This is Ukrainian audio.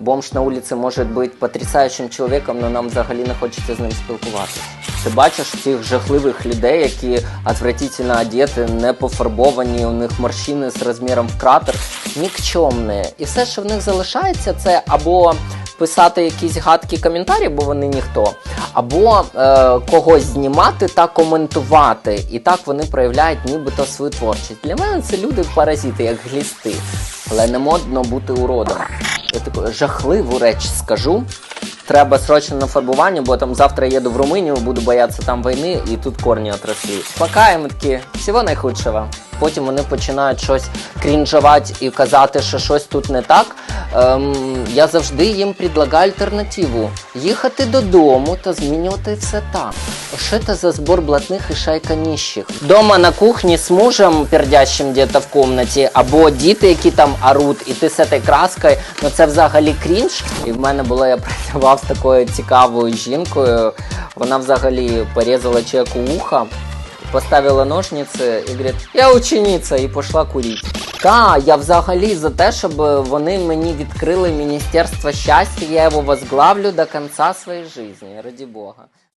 бомж на вулиці може бути потрясаючим чоловіком, але нам взагалі не хочеться з ним спілкуватися. Ти бачиш цих жахливих людей, які отвратительно одеті, не пофарбовані, у них морщини з розміром в кратер, нікчемні. І все, що в них залишається, це або писати якісь гадкі коментарі, бо вони ніхто, або е, когось знімати та коментувати. І так вони проявляють нібито свою творчість. Для мене це люди паразити, як глісти. Але не модно бути уродом. Я таку жахливу реч скажу. Треба срочно на фарбування, бо там завтра їду в Румунію, буду боятися там війни, і тут корні отросли. Пока такі, всього найхудшого. Потім вони починають щось крінжувати і казати, що щось тут не так. Ем, я завжди їм предлагаю альтернативу: їхати додому та змінювати все там. Що це за збор блатних і шайка ніщих? Дома на кухні з мужем, пердящим десь в комнаті, або діти, які там оруть, і ти з цією краскою, ну це взагалі крінж. І в мене було, я працював з такою цікавою жінкою. Вона взагалі порізала чеку ухо, поставила ножниці і говорить, я учениця, і пішла курити. Та, я взагалі за те, щоб вони мені відкрили Міністерство щастя, я його возглавлю до кінця своєї життя, раді Бога.